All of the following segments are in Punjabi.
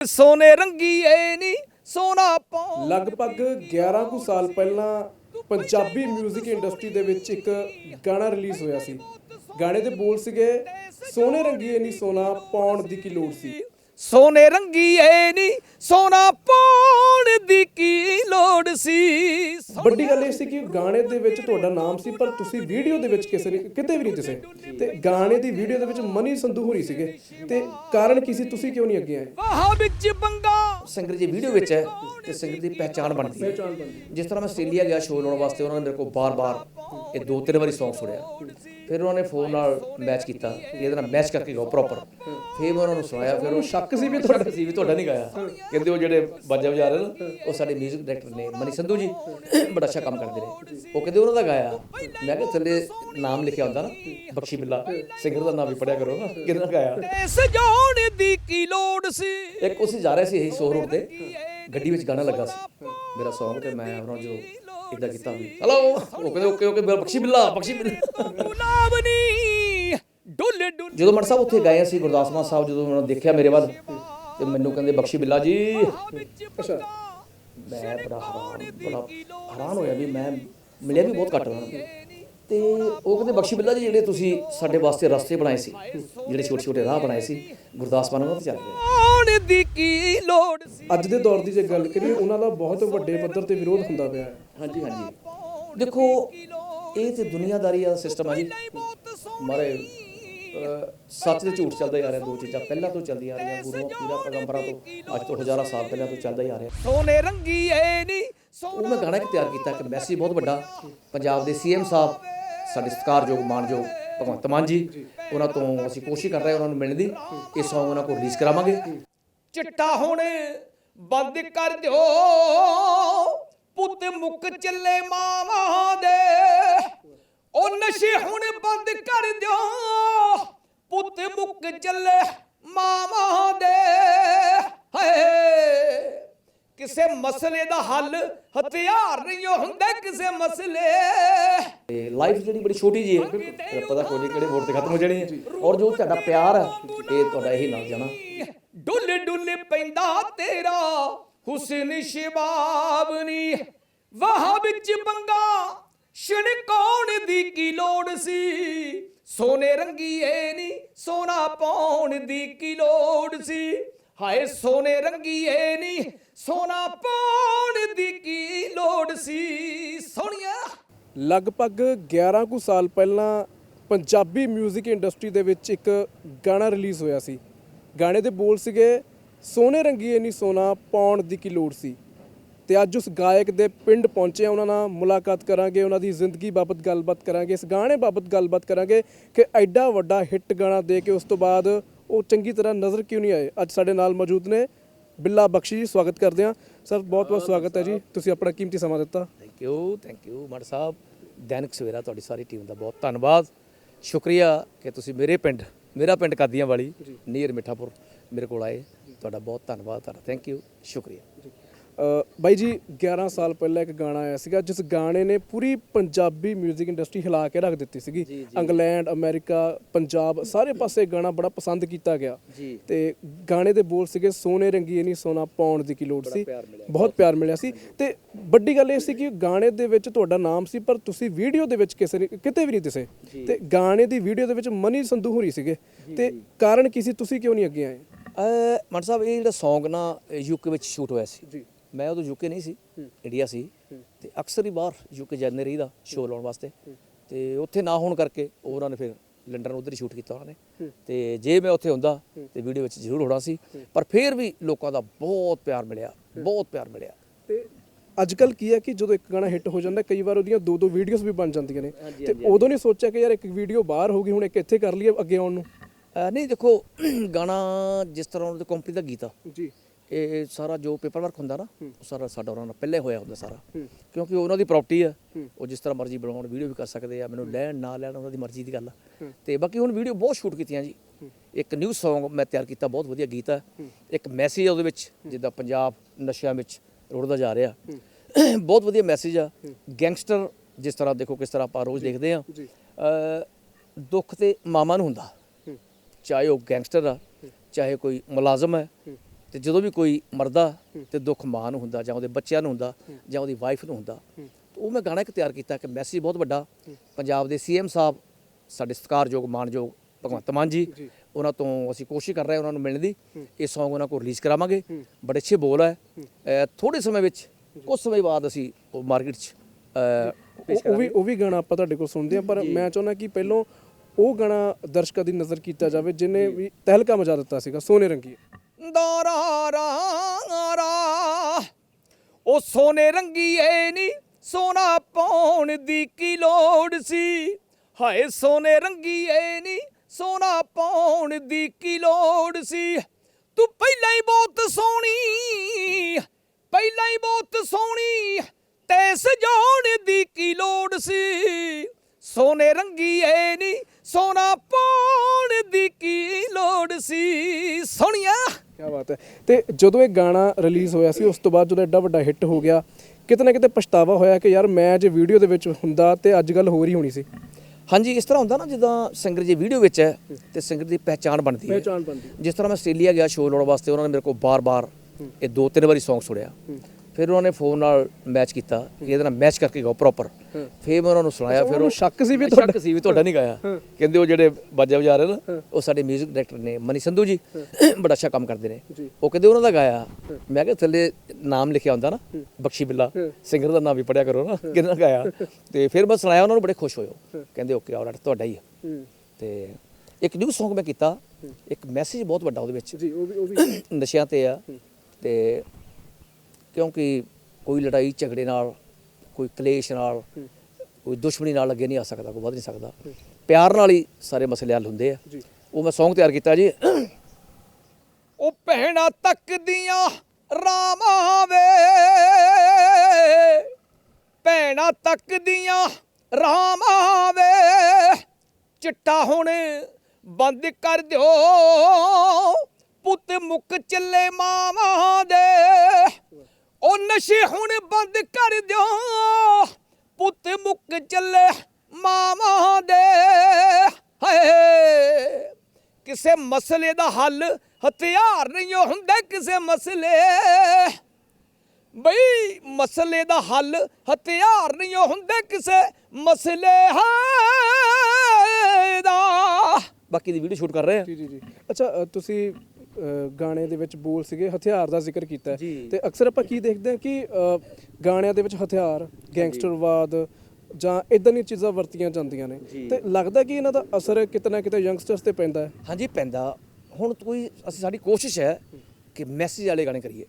ਸੋਨੇ ਰੰਗੀਏ ਨੀ, ਸੋਨਾ ਪਾਉ ਲਗਭਗ 11 ਕੁ ਸਾਲ ਪਹਿਲਾਂ ਪੰਜਾਬੀ 뮤직 ਇੰਡਸਟਰੀ ਦੇ ਵਿੱਚ ਇੱਕ ਗਾਣਾ ਰਿਲੀਜ਼ ਹੋਇਆ ਸੀ। ਗਾਣੇ ਦੇ ਬੋਲ ਸੀਗੇ, ਸੋਨੇ ਰੰਗੀਏ ਨਹੀਂ ਸੋਨਾ ਪਾਉਣ ਦੀ ਕੀ ਲੋੜ ਸੀ? ਸੋਨੇ ਰੰਗੀਏ ਨੀ ਸੋਨਾ ਪਾਉਣ ਦੀ ਕੀ ਲੋੜ ਸੀ? ਵੱਡੀ ਗੱਲ ਇਹ ਸੀ ਕਿ ਗਾਣੇ ਦੇ ਵਿੱਚ ਤੁਹਾਡਾ ਨਾਮ ਸੀ ਪਰ ਤੁਸੀਂ ਵੀਡੀਓ ਦੇ ਵਿੱਚ ਕਿਸੇ ਨੇ ਕਿਤੇ ਵੀ ਨਹੀਂ ਦਿਸੇ। ਤੇ ਗਾਣੇ ਦੀ ਵੀਡੀਓ ਦੇ ਵਿੱਚ ਮਨੀ ਸੰਧੂ ਹੋਰੀ ਸੀਗੇ। ਤੇ ਕਾਰਨ ਕੀ ਸੀ? ਤੁਸੀਂ ਕਿਉਂ ਨਹੀਂ ਅੱਗੇ ਆਏ? ਵਾਹ ਵਿੱਚ ਬੰਗਾ ਸਿੰਗਰ ਦੀ ਵੀਡੀਓ ਵਿੱਚ ਹੈ ਤੇ ਸਿੰਗਰ ਦੀ ਪਹਿਚਾਣ ਬਣਦੀ ਹੈ। ਜਿਸ ਤਰ੍ਹਾਂ ਮੈਂ ਆਸਟ੍ਰੇਲੀਆ ਗਿਆ ਸ਼ੋਅ ਲਾਉਣ ਵਾਸਤੇ ਉਹਨਾਂ ਨੇ ਮੇਰੇ ਕੋਲ ਬਾਰ-ਬਾਰ ਇਹ ਦੋ ਤਿੰਨ ਵਾਰੀ Song ਸੁਣਿਆ। ਫਿਰ ਉਹਨਾਂ ਨੇ ਫੋਨ ਨਾਲ ਮੈਚ ਕੀਤਾ। ਇਹਦੇ ਨਾਲ ਮੈਚ ਕਰਕੇ ਗਾਓ ਪ੍ਰੋਪਰ ਫਿਰ ਮੈਂ ਉਹਨਾਂ ਨੂੰ ਸੁਣਾਇਆ ਫਿਰ ਉਹ ਸ਼ੱਕ ਸੀ ਵੀ ਤੁਹਾਡਾ ਸੀ ਵੀ ਤੁਹਾਡਾ ਨਹੀਂ ਗਾਇਆ। ਕਹਿੰਦੇ ਉਹ ਜਿਹੜੇ ਬਾਜਾ ਵਜਾ ਰਹੇ ਨਾ ਉਹ ਸਾਡੇ 뮤직 ਡਾਇਰੈਕਟਰ ਨੇ ਮਨੀ ਸੰਧੂ ਜੀ ਬੜਾ ਅੱਛਾ ਕੰਮ ਕਰਦੇ ਨੇ। ਉਹ ਕਹਿੰਦੇ ਉਹਨਾਂ ਦਾ ਗਾਇਆ। ਮੈਂ ਕਿਹਾ ਥੱਲੇ ਨਾਮ ਲਿਖਿਆ ਹੁੰਦਾ ਨਾ ਬਖਸ਼ੀ ਬਿੱਲਾ ਸਿੰਗਰ ਦਾ ਨਾਮ ਵੀ ਪੜਿਆ ਕਰੋ ਨਾ ਕਿਹਦਾ ਗਾਇਆ? ਸਜਾਉਣ ਦੀ ਕੀ ਲੋੜ ਸੀ? ਇੱਕ ਅਸੀਂ ਜਾ ਰਹੇ ਸੀ ਇਹੀ ਰੋਡ ਤੇ ਗੱਡੀ ਵਿੱਚ ਗਾਣਾ ਲੱਗਾ ਸੀ। ਮੇਰਾ Song ਤੇ ਮੈਂ ਉਹਨਾਂ ਜੋ ਇਦਾਂ ਕੀਤਾ ਵੀ ਹਲੋ ਉਹ ਕਹਿੰਦੇ ਓਕੇ ਓਕੇ ਬਖਸ਼ੀ ਬਿੱਲਾ ਬਖਸ਼ੀ ਬਿੱਲਾ ਜਦੋਂ ਮਨ ਸਾਹਿਬ ਉੱਥੇ ਗਏ ਸੀ ਗੁਰਦਾਸ ਮਾਨ ਸਾਹਿਬ ਜਦੋਂ ਉਹਨਾਂ ਨੇ ਦੇਖਿਆ ਮੇਰੇ ਵੱਲ ਤੇ ਮੈਨੂੰ ਕਹਿੰਦੇ ਬਖਸ਼ੀ ਬਿੱਲਾ ਜੀ। ਅੱਛਾ। ਮੈਂ ਬੜਾ ਹੈਰਾਨ ਬੜਾ ਹੈਰਾਨ ਹੋਇਆ ਵੀ ਮੈਂ ਮਿਲਿਆ ਵੀ ਬਹੁਤ ਘੱਟ ਉਹਨਾਂ ਨੂੰ। ਤੇ ਉਹ ਕਹਿੰਦੇ ਬਖਸ਼ੀ ਬਿੱਲਾ ਜੀ ਜਿਹੜੇ ਤੁਸੀਂ ਸਾਡੇ ਵਾਸਤੇ ਰਸਤੇ ਬਣਾਏ ਸੀ ਜਿਹੜੇ ਛੋਟੇ ਛੋਟੇ ਰਾਹ ਬਣਾਏ ਸੀ ਗੁਰਦਾਸ ਮਾਨ ਉਹਨਾਂ ਤੇ ਚੱਲ ਰਹੇ ਆਉਣ ਦੀ ਕੀ ਲੋੜ ਸੀ? ਅੱਜ ਦੇ ਦੌਰ ਦੀ ਜੇ ਗੱਲ ਕਰੀਏ ਉਹਨਾਂ ਦਾ ਬਹੁਤ ਵੱਡੇ ਪੱਧਰ ਤੇ ਵਿਰੋਧ ਹੁੰਦਾ ਪਿਆ ਹੈ। ਹਾਂਜੀ ਹਾਂਜੀ। ਦੇਖੋ ਇਹ ਤੇ ਦੁਨੀਆਦਾਰੀ ਦਾ ਸਿਸਟਮ ਹੈ ਜੀ। ਮਾਰੇ ਸੱਚ ਤੇ ਝੂਠ ਚੱਲਦਾ ਆ ਰਿਹਾ ਦੋ ਚੀਜ਼ਾਂ ਪਹਿਲਾਂ ਤੋਂ ਚੱਲਦੀਆਂ ਆ ਰਹੀਆਂ ਗੁਰੂਆਂ ਪੀਰਾਂ ਪੈਗੰਬਰਾਂ ਤੋਂ ਅੱਜ ਤੋਂ ਹਜ਼ਾਰਾਂ ਸਾਲ ਪਹਿਲਾਂ ਤੋਂ ਚੱਲਦਾ ਹੀ ਆ ਰਿਹਾ। ਸੋਨੇ ਰੰਗੀਏ ਨੀ ਉਹ ਮੈਂ ਗਾਣਾ ਇੱਕ ਤਿਆਰ ਕੀਤਾ ਇੱਕ ਮੈਸੇਜ ਬਹੁਤ ਵੱਡਾ। ਪੰਜਾਬ ਦੇ ਸੀਐਮ ਸਾਹਿਬ ਸਾਡੇ ਸਤਿਕਾਰਯੋਗ, ਮਾਨਯੋਗ ਭਗਵੰਤ ਮਾਨ ਜੀ, ਉਹਨਾਂ ਤੋਂ ਅਸੀਂ ਕੋਸ਼ਿਸ਼ ਕਰ ਰਹੇ ਉਹਨਾਂ ਨੂੰ ਮਿਲਣ ਦੀ। ਇਹ Song ਉਹਨਾਂ ਕੋਲ ਰਿਲੀਜ਼ ਕਰਾਵਾਂਗੇ। ਚਿੱਟਾ ਹੁਣ ਬੰਦ ਕਰ ਦਿਓ। ਪੁੱਤ ਮੁੱਕ ਚੱਲੇ ਮਾਵਾਂ ਦੇ। ਉਹ ਨਸ਼ੇ ਹੁਣ ਬੰਦ ਕਰ ਦਿਓ। ਪੁੱਤ ਮੁੱਕ ਚੱਲੇ ਮਾਵਾਂ ਦੇ। ਹਾਏ। ਕਿਸੇ ਮਸਲੇ ਦਾ ਹੱਲ ਹਥਿਆਰ ਨਹੀਂ ਹੁੰਦਾ ਕਿਸੇ ਮਸਲੇ। ਤੇ ਲਾਈਫ ਜਿਹੜੀ ਬੜੀ ਛੋਟੀ ਜੀ ਹੈ ਪਤਾ ਕੋਈ ਕਿਹੜੇ ਵੋਟ ਤੇ ਖਤਮ ਹੋ ਜਾਣੀ ਹੈ। ਔਰ ਜੋ ਤੁਹਾਡਾ ਪਿਆਰ ਹੈ ਇਹ ਤੁਹਾਡਾ ਇਹੀ ਨਾਲ ਜਾਣਾ। ਡੁੱਲ ਡੁੱਲ ਪੈਂਦਾ ਤੇਰਾ ਹੁਸਨ ਸ਼ਬਾਬ ਨੀ। ਵਾਹ ਵਿੱਚ ਬੰਗਾ ਛਿੜਕਾਉਣ ਦੀ ਕੀ ਲੋੜ ਸੀ? ਸੋਨੇ ਰੰਗੀਏ ਨੀ ਸੋਨਾ ਪਾਉਣ ਦੀ ਕੀ ਲੋੜ ਸੀ? ਹਾਏ ਸੋਨੇ ਰੰਗੀਏ ਨੀ, ਸੋਨਾ ਪਾਉਣ ਦੀ ਕੀ ਲੋੜ ਸੀ ਸੋਹਣੀਆ ਲਗਭਗ 11 ਕੁ ਸਾਲ ਪਹਿਲਾਂ ਪੰਜਾਬੀ 뮤직 ਇੰਡਸਟਰੀ ਦੇ ਵਿੱਚ ਇੱਕ ਗਾਣਾ ਰਿਲੀਜ਼ ਹੋਇਆ ਸੀ। ਗਾਣੇ ਦੇ ਬੋਲ ਸੀਗੇ, ਸੋਨੇ ਰੰਗੀਏ ਨਹੀਂ ਸੋਨਾ ਪਾਉਣ ਦੀ ਕੀ ਲੋੜ ਸੀ? ਤੇ ਅੱਜ ਉਸ ਗਾਇਕ ਦੇ ਪਿੰਡ ਪਹੁੰਚੇ ਹਾਂ ਉਹਨਾਂ ਨਾਲ ਮੁਲਾਕਾਤ ਕਰਾਂਗੇ, ਉਹਨਾਂ ਦੀ ਜ਼ਿੰਦਗੀ ਬਾਬਤ ਗੱਲਬਾਤ ਕਰਾਂਗੇ, ਇਸ ਗਾਣੇ ਬਾਬਤ ਗੱਲਬਾਤ ਕਰਾਂਗੇ ਕਿ ਐਡਾ ਵੱਡਾ ਹਿੱਟ ਗਾਣਾ ਦੇ ਕੇ ਉਸ ਤੋਂ ਬਾਅਦ ਉਹ ਚੰਗੀ ਤਰ੍ਹਾਂ ਨਜ਼ਰ ਕਿਉਂ ਨਹੀਂ ਆਏ? ਅੱਜ ਸਾਡੇ ਨਾਲ ਮੌਜੂਦ ਨੇ ਬਿੱਲਾ ਬਖਸ਼ੀ ਜੀ ਸਵਾਗਤ ਕਰਦੇ ਹਾਂ। ਸਰ ਬਹੁਤ ਬਹੁਤ ਸਵਾਗਤ ਹੈ ਜੀ। ਤੁਸੀਂ ਆਪਣਾ ਕੀਮਤੀ ਸਮਾਂ ਦਿੱਤਾ। ਥੈਂਕ ਯੂ ਥੈਂਕ ਯੂ ਮੜ ਸਾਹਿਬ। ਦੈਨਿਕ ਸਵੇਰਾ ਤੁਹਾਡੀ ਸਾਰੀ ਟੀਮ ਦਾ ਬਹੁਤ ਧੰਨਵਾਦ। ਸ਼ੁਕਰੀਆ ਕਿ ਤੁਸੀਂ ਮੇਰੇ ਪਿੰਡ ਮੇਰਾ ਪਿੰਡ ਕਾਦੀਆਂ ਵਾਲੀ ਨੀਅਰ ਮਿੱਠਾਪੁਰ ਮੇਰੇ ਕੋਲ ਆਏ। ਤੁਹਾਡਾ ਬਹੁਤ ਧੰਨਵਾਦ ਤੁਹਾਡਾ ਥੈਂਕ ਯੂ ਸ਼ੁਕਰੀਆ। ਬਾਈ ਜੀ 11 ਸਾਲ ਪਹਿਲਾਂ ਇੱਕ ਗਾਣਾ ਆਇਆ ਸੀਗਾ ਜਿਸ ਗਾਣੇ ਨੇ ਪੂਰੀ ਪੰਜਾਬੀ 뮤직 ਇੰਡਸਟਰੀ ਹਿਲਾ ਕੇ ਰੱਖ ਦਿੱਤੀ ਸੀਗੀ। ਇੰਗਲੈਂਡ ਅਮਰੀਕਾ ਪੰਜਾਬ ਸਾਰੇ ਪਾਸੇ ਗਾਣਾ ਬੜਾ ਪਸੰਦ ਕੀਤਾ ਗਿਆ। ਤੇ ਗਾਣੇ ਦੇ ਬੋਲ ਸੀਗੇ ਸੋਨੇ ਰੰਗੀਏ ਨਹੀਂ ਸੋਨਾ ਪਾਉਣ ਦੀ ਕੀ ਲੋੜ ਸੀ। ਬਹੁਤ ਪਿਆਰ ਮਿਲਿਆ ਸੀ। ਤੇ ਵੱਡੀ ਗੱਲ ਇਹ ਸੀ ਕਿ ਗਾਣੇ ਦੇ ਵਿੱਚ ਤੁਹਾਡਾ ਨਾਮ ਸੀ ਪਰ ਤੁਸੀਂ ਵੀਡੀਓ ਦੇ ਵਿੱਚ ਕਿਸੇ ਕਿਤੇ ਵੀ ਨਹੀਂ ਦਿਸੇ। ਤੇ ਗਾਣੇ ਦੀ ਵੀਡੀਓ ਦੇ ਵਿੱਚ ਮਨੀ ਸੰਧੂ ਹੋਰੀ ਸੀਗੇ। ਤੇ ਕਾਰਨ ਕੀ ਸੀ? ਤੁਸੀਂ ਕਿਉਂ ਨਹੀਂ ਅੱਗੇ ਆਏ? ਅ ਮੜ ਸਾਹਿਬ ਇਹ ਜਿਹੜਾ Song ਨਾ ਯੂਕੇ ਵਿੱਚ ਸ਼ੂਟ ਹੋਇਆ ਸੀ। ਜੀ। ਮੈਂ ਉਦੋਂ ਯੂਕੇ ਨਹੀਂ ਸੀ ਇੰਡੀਆ ਸੀ ਤੇ ਅਕਸਰ ਹੀ ਬਾਹਰ ਯੂਕੇ ਜਾਂਦੇ ਰਹੀਦਾ ਸ਼ੋਅ ਲਾਉਣ ਵਾਸਤੇ। ਤੇ ਉੱਥੇ ਨਾ ਹੋਣ ਕਰਕੇ ਉਹ ਉਹਨਾਂ ਨੇ ਫਿਰ ਲੰਡਨ ਉਧਰ ਹੀ ਸ਼ੂਟ ਕੀਤਾ ਉਹਨਾਂ ਨੇ। ਤੇ ਜੇ ਮੈਂ ਉੱਥੇ ਹੁੰਦਾ ਤੇ ਵੀਡੀਓ ਵਿੱਚ ਜ਼ਰੂਰ ਹੋਣਾ ਸੀ। ਪਰ ਫਿਰ ਵੀ ਲੋਕਾਂ ਦਾ ਬਹੁਤ ਪਿਆਰ ਮਿਲਿਆ ਬਹੁਤ ਪਿਆਰ ਮਿਲਿਆ। ਤੇ ਅੱਜ ਕੱਲ ਕੀ ਹੈ ਕਿ ਜਦੋਂ ਇੱਕ ਗਾਣਾ ਹਿੱਟ ਹੋ ਜਾਂਦਾ ਕਈ ਵਾਰ ਉਹਦੀਆਂ ਦੋ ਦੋ ਵੀਡੀਓਜ਼ ਵੀ ਬਣ ਜਾਂਦੀਆਂ ਨੇ। ਤੇ ਉਦੋਂ ਨਹੀਂ ਸੋਚਿਆ ਕਿ ਯਾਰ ਇੱਕ ਵੀਡੀਓ ਬਾਹਰ ਹੋ ਗਈ ਹੁਣ ਇੱਕ ਇੱਥੇ ਕਰ ਲਈਏ ਅੱਗੇ ਆਉਣ ਨੂੰ? ਨਹੀਂ ਦੇਖੋ ਗਾਣਾ ਜਿਸ ਤਰ੍ਹਾਂ ਉਹਦੇ ਕੰਪਨੀ ਦਾ ਗੀਤ ਜੀ। ਇਹ ਸਾਰਾ ਜੋ ਪੇਪਰ ਵਰਕ ਹੁੰਦਾ ਨਾ ਉਹ ਸਾਰਾ ਸਾਡਾ ਉਹਨਾਂ ਨਾਲ ਪਹਿਲੇ ਹੋਇਆ ਹੁੰਦਾ ਸਾਰਾ। ਕਿਉਂਕਿ ਉਹਨਾਂ ਦੀ ਪ੍ਰਾਪਰਟੀ ਆ ਉਹ ਜਿਸ ਤਰ੍ਹਾਂ ਮਰਜ਼ੀ ਬਣਾਉਣ ਵੀਡੀਓ ਵੀ ਕਰ ਸਕਦੇ ਆ ਮੈਨੂੰ ਲੈਣ ਨਾ ਲੈਣ ਉਹਨਾਂ ਦੀ ਮਰਜ਼ੀ ਦੀ ਗੱਲ ਆ। ਤੇ ਬਾਕੀ ਹੁਣ ਵੀਡੀਓ ਬਹੁਤ ਸ਼ੂਟ ਕੀਤੀਆਂ ਜੀ। ਇੱਕ ਨਿਊ Song ਮੈਂ ਤਿਆਰ ਕੀਤਾ ਬਹੁਤ ਵਧੀਆ ਗੀਤ ਆ। ਇੱਕ ਮੈਸੇਜ ਆ ਉਹਦੇ ਵਿੱਚ ਜਿੱਦਾਂ ਪੰਜਾਬ ਨਸ਼ਿਆਂ ਵਿੱਚ ਰੁੜਦਾ ਜਾ ਰਿਹਾ। ਬਹੁਤ ਵਧੀਆ ਮੈਸੇਜ ਆ। ਗੈਂਗਸਟਰ ਜਿਸ ਤਰ੍ਹਾਂ ਦੇਖੋ ਕਿਸ ਤਰ੍ਹਾਂ ਆਪਾਂ ਰੋਜ਼ ਦੇਖਦੇ ਆ ਦੁੱਖ ਤੇ ਮਾਮਾ ਨੂੰ ਹੁੰਦਾ। ਚਾਹੇ ਉਹ ਗੈਂਗਸਟਰ ਆ ਚਾਹੇ ਕੋਈ ਮੁਲਾਜ਼ਮ ਹੈ। ਤੇ ਜਦੋਂ ਵੀ ਕੋਈ ਮਰਦਾ ਤੇ ਦੁੱਖ ਮਾਂ ਨੂੰ ਹੁੰਦਾ ਜਾਂ ਉਹਦੇ ਬੱਚਿਆਂ ਨੂੰ ਹੁੰਦਾ ਜਾਂ ਉਹਦੀ ਵਾਈਫ ਨੂੰ ਹੁੰਦਾ ਤੇ ਉਹ ਮੈਂ ਗਾਣਾ ਇੱਕ ਤਿਆਰ ਕੀਤਾ ਕਿ ਮੈਸੇਜ ਬਹੁਤ ਵੱਡਾ। ਪੰਜਾਬ ਦੇ ਸੀਐਮ ਸਾਹਿਬ ਸਾਡੇ ਸਤਿਕਾਰਯੋਗ ਮਾਨਯੋਗ ਭਗਵੰਤ ਮਾਨ ਜੀ ਉਹਨਾਂ ਤੋਂ ਅਸੀਂ ਕੋਸ਼ਿਸ਼ ਕਰ ਰਹੇ ਹਾਂ ਉਹਨਾਂ ਨੂੰ ਮਿਲਣ ਦੀ। ਇਹ Song ਉਹਨਾਂ ਕੋਲ ਰਿਲੀਜ਼ ਕਰਾਵਾਂਗੇ। ਬੜੇ ਅੱਛੇ ਬੋਲ ਹੈ। ਥੋੜੇ ਸਮੇਂ ਵਿੱਚ ਕੁਝ ਸਮੇਂ ਬਾਅਦ ਅਸੀਂ ਉਹ ਮਾਰਕੀਟ 'ਚ ਉਹ ਵੀ ਉਹ ਵੀ ਗਾਣਾ ਆਪਾਂ ਤੁਹਾਡੇ ਕੋਲ ਸੁਣਦੇ ਆ ਪਰ ਮੈਂ ਚਾਹੁੰਦਾ ਕਿ ਪਹਿਲਾਂ ਉਹ ਗਾਣਾ ਦਰਸ਼ਕਾਂ ਦੀ ਨਜ਼ਰ ਕੀਤਾ ਜਾਵੇ ਜਿਨੇ ਵੀ ਤਹਿਲਕਾ ਮਚਾ ਦਿੱਤਾ ਸੀਗਾ ਸੋਨੇ ਰੰਗੀ ਦਾਰਾ, ਰਾ ਰਾ। ਉਹ ਸੋਨੇ ਰੰਗੀਏ ਨੀ, ਸੋਨਾ ਪਾਉਣ ਦੀ ਕੀ ਲੋੜ ਸੀ? ਹਾਏ, ਸੋਨੇ ਰੰਗੀਏ ਨੀ, ਸੋਨਾ ਪਾਉਣ ਦੀ ਕੀ ਲੋੜ ਸੀ? ਤੂੰ ਪਹਿਲਾਂ ਹੀ ਬਹੁਤ ਸੋਹਣੀ, ਪਹਿਲਾਂ ਹੀ ਬਹੁਤ ਸੋਹਣੀ, ਤੇ ਸਜਾਉਣ ਦੀ ਕੀ ਲੋੜ ਸੀ? ਸੋਨੇ ਰੰਗੀਏ ਨੀ, ਸੋਨਾ ਪਾਉਣ ਦੀ ਕੀ ਲੋੜ ਸੀ? ਸੋਹਣੀਆ ਕੀ ਬਾਤ ਹੈ। ਤੇ ਜਦੋਂ ਇਹ ਗਾਣਾ ਰਿਲੀਜ਼ ਹੋਇਆ ਸੀ ਉਸ ਤੋਂ ਬਾਅਦ ਜਦੋਂ ਐਡਾ ਵੱਡਾ ਹਿੱਟ ਹੋ ਗਿਆ ਕਿਤੇ ਨਾ ਕਿਤੇ ਪਛਤਾਵਾ ਹੋਇਆ ਕਿ ਯਾਰ ਮੈਂ ਜੇ ਵੀਡੀਓ ਦੇ ਵਿੱਚ ਹੁੰਦਾ ਤੇ ਅੱਜ ਗੱਲ ਹੋਰ ਹੀ ਹੋਣੀ ਸੀ। ਹਾਂਜੀ ਇਸ ਤਰ੍ਹਾਂ ਹੁੰਦਾ ਨਾ ਜਿੱਦਾਂ ਸਿੰਗਰ ਜੀ ਵੀਡੀਓ ਵਿੱਚ ਹੈ ਤੇ ਸਿੰਗਰ ਦੀ ਪਹਿਚਾਣ ਬਣਦੀ ਹੈ। ਪਹਿਚਾਣ ਬਣਦੀ ਜਿਸ ਤਰ੍ਹਾਂ ਮੈਂ ਆਸਟ੍ਰੇਲੀਆ ਗਿਆ ਸ਼ੋਅ ਲਾਉਣ ਵਾਸਤੇ ਉਹਨਾਂ ਨੇ ਮੇਰੇ ਕੋਲ ਬਾਰ-ਬਾਰ ਇਹ ਦੋ ਤਿੰਨ ਵਾਰੀ Song ਸੁਣਿਆ। ਫਿਰ ਉਹਨਾਂ ਨੇ ਫੋਨ ਨਾਲ ਮੈਚ ਕੀਤਾ ਕਿ ਇਹਦੇ ਨਾਲ ਮੈਚ ਕਰਕੇ ਗਾਓ ਪ੍ਰੋਪਰ ਫਿਰ ਮੈਂ ਉਹਨਾਂ ਨੂੰ ਸੁਣਾਇਆ ਫਿਰ ਉਹਨੂੰ ਸ਼ੱਕ ਸੀ ਵੀ ਸ਼ੱਕ ਸੀ ਵੀ ਤੁਹਾਡਾ ਨਹੀਂ ਗਾਇਆ। ਕਹਿੰਦੇ ਉਹ ਜਿਹੜੇ ਬਾਜਾ ਵਜਾ ਰਹੇ ਨਾ ਉਹ ਸਾਡੇ 뮤직 ਡਾਇਰੈਕਟਰ ਨੇ ਮਨੀ ਸੰਧੂ ਜੀ ਬੜਾ ਅੱਛਾ ਕੰਮ ਕਰਦੇ ਨੇ। ਉਹ ਕਹਿੰਦੇ ਉਹਨਾਂ ਦਾ ਗਾਇਆ। ਮੈਂ ਕਿਹਾ ਥੱਲੇ ਨਾਮ ਲਿਖਿਆ ਹੁੰਦਾ ਨਾ ਬਖਸ਼ੀ ਬਿੱਲਾ ਸਿੰਗਰ ਦਾ ਨਾਮ ਵੀ ਪੜਿਆ ਕਰੋ ਨਾ ਕਿਹਨਾਂ ਗਾਇਆ। ਤੇ ਫਿਰ ਮੈਂ ਸੁਣਾਇਆ ਉਹਨਾਂ ਨੂੰ ਬੜੇ ਖੁਸ਼ ਹੋਏ ਉਹ। ਕਹਿੰਦੇ ਓਕੇ ਆਲਰਾਈਟ ਤੁਹਾਡਾ ਹੀ ਹੈ। ਤੇ ਇੱਕ ਨਿਊ Song ਮੈਂ ਕੀਤਾ। ਇੱਕ ਮੈਸੇਜ ਬਹੁਤ ਵੱਡਾ ਉਹਦੇ ਵਿੱਚ। ਜੀ ਉਹ ਵੀ ਉਹ ਵੀ ਨਸ਼ਿਆਂ ਤੇ ਆ। ਤੇ ਕਿਉਂਕਿ ਕੋਈ ਲੜਾਈ ਝਗੜੇ ਨਾਲ ਕੋਈ ਕਲੇਸ਼ ਨਾਲ ਕੋਈ ਦੁਸ਼ਮਣੀ ਨਾਲ ਅੱਗੇ ਨਹੀਂ ਆ ਸਕਦਾ ਕੋਈ ਵੱਧ ਨਹੀਂ ਸਕਦਾ। ਪਿਆਰ ਨਾਲ ਹੀ ਸਾਰੇ ਮਸਲੇ ਹੱਲ ਹੁੰਦੇ ਆ। ਉਹ ਮੈਂ Song ਤਿਆਰ ਕੀਤਾ ਜੀ। ਉਹ ਭੈਣਾ ਤੱਕਦੀਆਂ ਰਾਮਾਂ ਵੇ। ਭੈਣਾ ਤੱਕਦੀਆਂ ਰਾਮਾਂ ਵੇ। ਚਿੱਟਾ ਹੁਣ ਬੰਦ ਕਰ ਦਿਓ। ਪੁੱਤ ਮੁੱਕ ਚੱਲੇ ਮਾਵਾਂ ਦੇ। ਨਸ਼ੇ ਹੁਣ ਬੰਦ ਕਰ ਦਿਓ। ਪੁੱਤ ਮੁੱਕ ਚੱਲੇ ਮਾਵਾਂ ਦੇ। ਹਾਏ, ਕਿਸੇ ਮਸਲੇ ਦਾ ਹੱਲ ਹਥਿਆਰ ਨਹੀਂ ਹੁੰਦਾ ਕਿਸੇ ਮਸਲੇ। ਬਈ, ਮਸਲੇ ਦਾ ਹੱਲ ਹਥਿਆਰ ਨਹੀਂ ਓ ਹੁੰਦਾ ਕਿਸੇ ਮਸਲੇ। ਹੈ ਦਾ। ਬਾਕੀ ਦੀ ਵੀਡੀਓ ਸ਼ੂਟ ਕਰ ਰਹੇ ਆ। ਜੀ ਜੀ ਜੀ। ਅੱਛਾ ਤੁਸੀਂ ਗਾਣੇ ਦੇ ਵਿੱਚ ਬੋਲ ਸੀਗੇ ਹਥਿਆਰ ਦਾ ਜ਼ਿਕਰ ਕੀਤਾ। ਹੈ। ਜੀ। ਤੇ ਅਕਸਰ ਆਪਾਂ ਕੀ ਦੇਖਦੇ ਹਾਂ ਕਿ ਅ, ਗਾਣਿਆਂ ਦੇ ਵਿੱਚ ਹਥਿਆਰ ਗੈਂਗਸਟਰਵਾਦ ਜਾਂ ਇਦਾਂ ਦੀਆਂ ਚੀਜ਼ਾਂ ਵਰਤੀਆਂ ਜਾਂਦੀਆਂ ਨੇ। ਤੇ ਲੱਗਦਾ ਕਿ ਇਹਨਾਂ ਦਾ ਅਸਰ ਕਿਤੇ ਨਾ ਕਿਤੇ ਯੰਗਸਟਰਸ ਤੇ ਪੈਂਦਾ ਹੈ? ਹਾਂਜੀ ਪੈਂਦਾ। ਹੁਣ ਕੋਈ ਅਸੀਂ ਸਾਡੀ ਕੋਸ਼ਿਸ਼ ਹੈ ਕਿ ਮੈਸੇਜ ਵਾਲੇ ਗਾਣੇ ਕਰੀਏ।